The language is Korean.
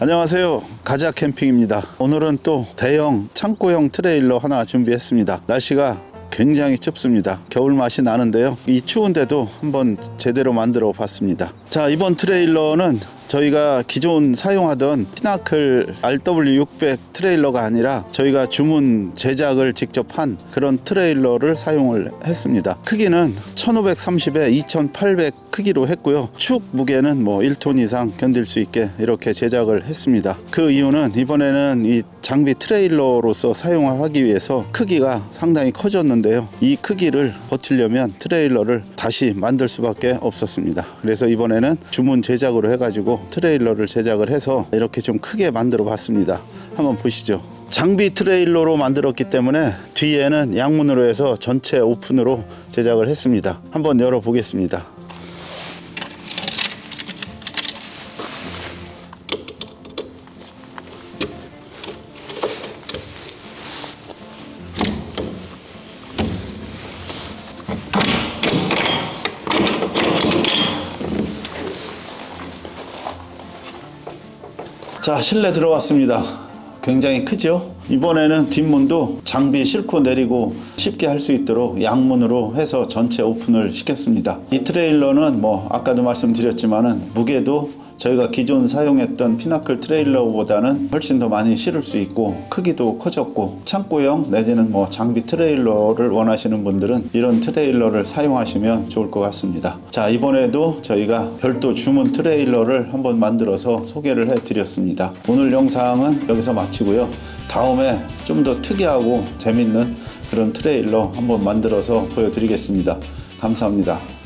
안녕하세요. 가자 캠핑입니다. 오늘은 또 대형 창고형 트레일러 하나 준비했습니다. 날씨가 굉장히 춥습니다. 겨울 맛이 나는데요. 이 추운데도 한번 제대로 만들어 봤습니다. 자, 이번 트레일러는 저희가 기존 사용하던 피나클 RW600 트레일러가 아니라 저희가 주문 제작을 직접 한 그런 트레일러를 사용을 했습니다. 크기는 1530에 2800 크기로 했고요. 축 무게는 뭐 1톤 이상 견딜 수 있게 이렇게 제작을 했습니다. 그 이유는 이번에는 이 장비 트레일러로서 사용하기 위해서 크기가 상당히 커졌는데요. 이 크기를 버티려면 트레일러를 다시 만들 수밖에 없었습니다. 그래서 이번에는 주문 제작으로 해 가지고 트레일러를 제작을 해서 이렇게 좀 크게 만들어 봤습니다. 한번 보시죠. 장비 트레일러로 만들었기 때문에 뒤에는 양문으로 해서 전체 오픈으로 제작을 했습니다. 한번 열어 보겠습니다. 자, 실내 들어왔습니다. 굉장히 크죠? 이번에는 뒷문도 장비 싣고 내리고 쉽게 할 수 있도록 양문으로 해서 전체 오픈을 시켰습니다. 이 트레일러는 뭐 아까도 말씀드렸지만은 무게도 저희가 기존 사용했던 피나클 트레일러보다는 훨씬 더 많이 실을 수 있고 크기도 커졌고 창고형 내지는 뭐 장비 트레일러를 원하시는 분들은 이런 트레일러를 사용하시면 좋을 것 같습니다. 자 이번에도 저희가 별도 주문 트레일러를 한번 만들어서 소개를 해드렸습니다. 오늘 영상은 여기서 마치고요. 다음에 좀 더 특이하고 재밌는 그런 트레일러 한번 만들어서 보여드리겠습니다. 감사합니다.